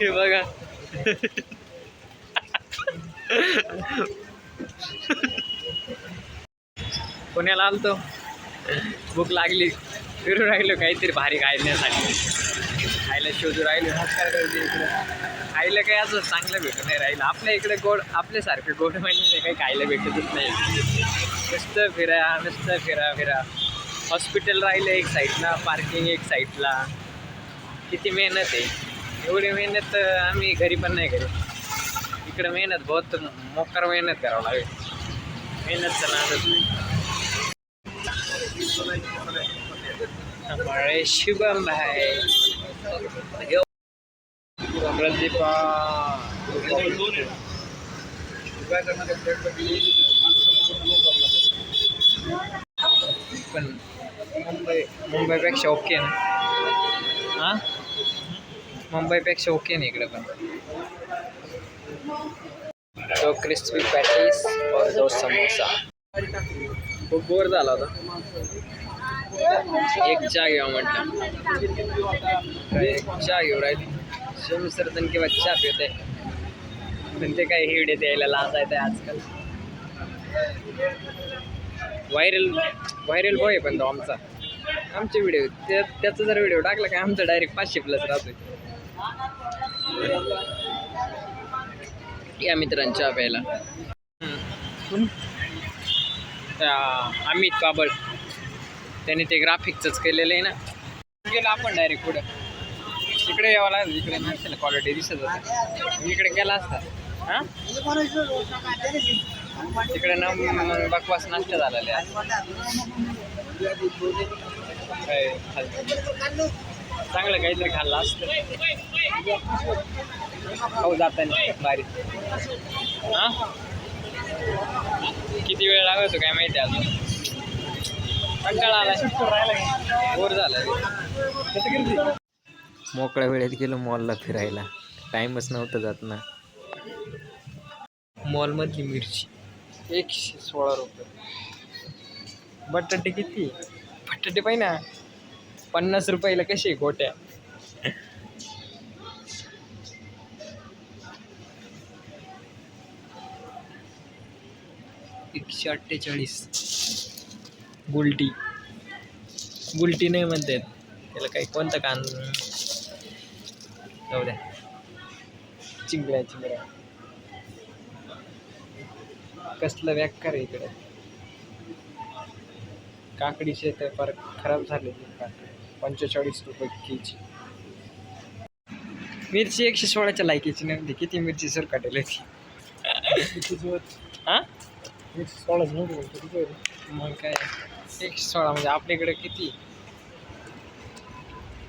हे बघा. पुण्याला आलतो. भूक लागली. फिरू राहिलो काहीतरी भारी खायण्यासाठी खायला शोधू राहिलो. नमस्कार करते खायला काही असं चांगलं भेटत नाही राहिलं. आपल्या इकडे गोड आपल्यासारखं गोड म्हणजे काही खायला भेटतच नाही. नुसतं फिरा नुसतं फिरा फिरा. हॉस्पिटल राहिलं एक साईडला पार्किंग एक साईडला किती मेहनत आहे. एवढी मेहनत आम्ही घरी पण नाही करत. इकडं मेहनत बहुत मोकर मेहनत करावं लागेल. मेहनत नादच नाही. शुभम भाई. प्रदीपा पण मुंबई मुंबईपेक्षा ओके ना? हां? मुंबईपेक्षा ओके ना इकडे पण. तो क्रिस्पी पॅटीस और दो समोसा. खूप बोर झाला होता. एक चहा घेऊ म्हटलं. एक चहा घेऊ राहील. सोमसरतन किंवा चहा पिते पण ते काय हिवडे द्यायला लाज आहे आजकाल. व्हायरल व्हायरल बॉय पण तो आमचा. आमचे व्हिडिओ त्या त्याचा जर व्हिडिओ टाकला काय आमचा डायरेक्ट पाचशे प्लस राहतोय. या मित्रांच्या प्यायला अमित बाबळ. त्याने ते ग्राफिकचंच केलेलं आहे ना. गेलो आपण डायरेक्ट पुढं. इकडे यावं लागेल इकडे नसेल क्वालिटी दिसत होती. इकडे गेला असता. हां? तिकडे ना बकवास नाश्ता झालेला आहे? चांगलं काहीतरी खाल्लं असतं. हो जाताना बारी हा? किती वेळ लागतो काय माहिती अजून? कंटाळा आला बोर झाला मोकळ्या वेळेत गेलो मॉलला फिरायला. टाईमच नव्हता जात ना. मॉलमधली मिरची. एकशे सोळा रुपये. बटाटे किती? बटाटे पाहिजे ना पन्नास रुपयाला कशी गोट्या? एकशे अठ्ठेचाळीस. गुलटी. गुलटी नाही म्हणतात. त्याला काही कोणतं कान? जाऊ द्या. चिंगड्या चिंगड्या. कसलं व्याकार आहे इकडे? काकडीचे शेत फार खराब झाले पंचेचाळीस रुपये के जी मिरची एकशे सोळाच्या लायकीची नव्हती. किती मिरची सर काटेल होती? हां? मग काय? एकशे सोळा म्हणजे आपल्याकडे किती?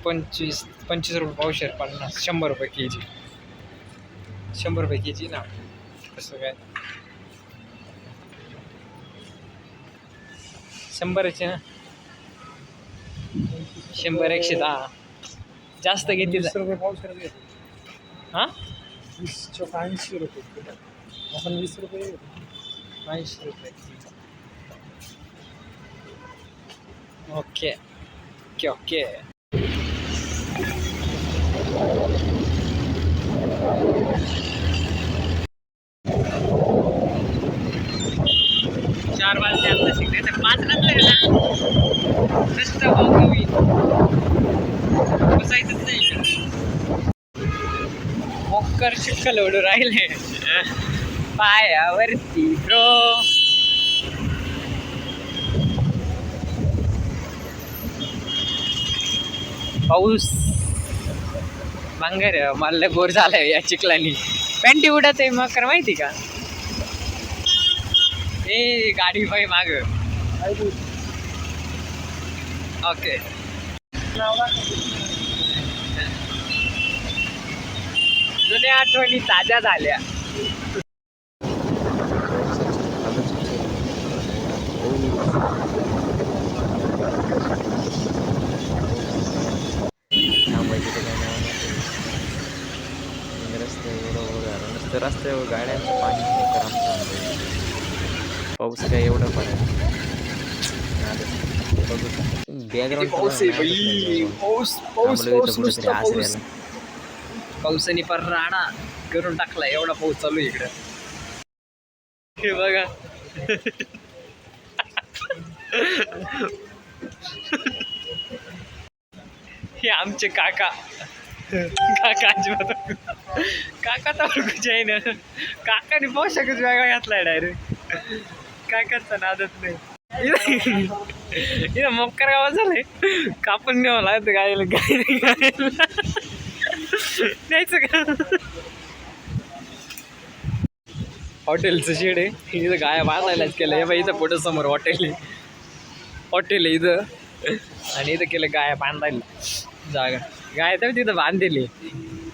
पंचवीस पंचवीस रुपये पावशेर पन्नास शंभर रुपये के जी शंभर रुपये के जी ना? कसं काय? शंभरचे ना? शंभर एकशे दहा. जास्त घेतली वीस रुपये पावशेर घेतो हां? वीस चौक ऐंशी रुपये आपण वीस रुपये. ऐंशी रुपये ओके. Okay okay. चार वाजले आता शिकले तर पाच नसले ना? नुसतं भाऊ बसायचंच नाही इकडं. मोक्कर ओढू राहिले. पायावरती ब्रो पाऊस. मांगर मला गोर बोर झालाय या चिखलानी. पॅन्टी उडत आहे मग कर माहिती का? ए गाडी पाय माग ओके जुन्या आठवणी ताज्या झाल्या रस्ते एवढं रस्त्यावर गाड्यांचं पाणी पाऊस काय एवढं बाई. बॅकग्राऊंड पावसाने पर राणा करून टाकला एवढा पाऊस चालू इकडं. हे बघा. हे आमचे काका. काका काका तर आहे ना. काकाने पोशाखच वेगळा घातलाय डायरेक्ट. काकांचा आदत नाही. इथं मक्कर गावात झालंय. कापून न्यावं लागतं गायला गायला गायला. न्यायचं का? हॉटेलचं शेड आहे. इथं गाय बांधायलाच केलं हे बाई इथं पुढं समोर हॉटेल आहे. हॉटेल आहे इथं. आणि इथं केलं गाय बांधायला. जागा. गाय तर तिथं बांधलेली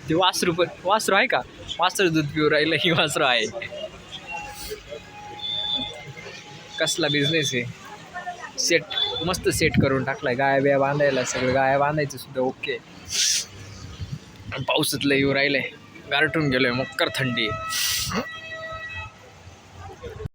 ती वासरू पण वासरू आहे का? वासरू दूध पिऊ राहिलं ही वासरू आहे. कसला बिझनेस आहे? सेट मस्त सेट करून टाकलाय. गाया बिया बांधायला सगळं गाया बांधायचं सुद्धा ओके पाऊसातलं येऊ राहिलंय. गारटून गेलोय मक्कर थंडी आहे.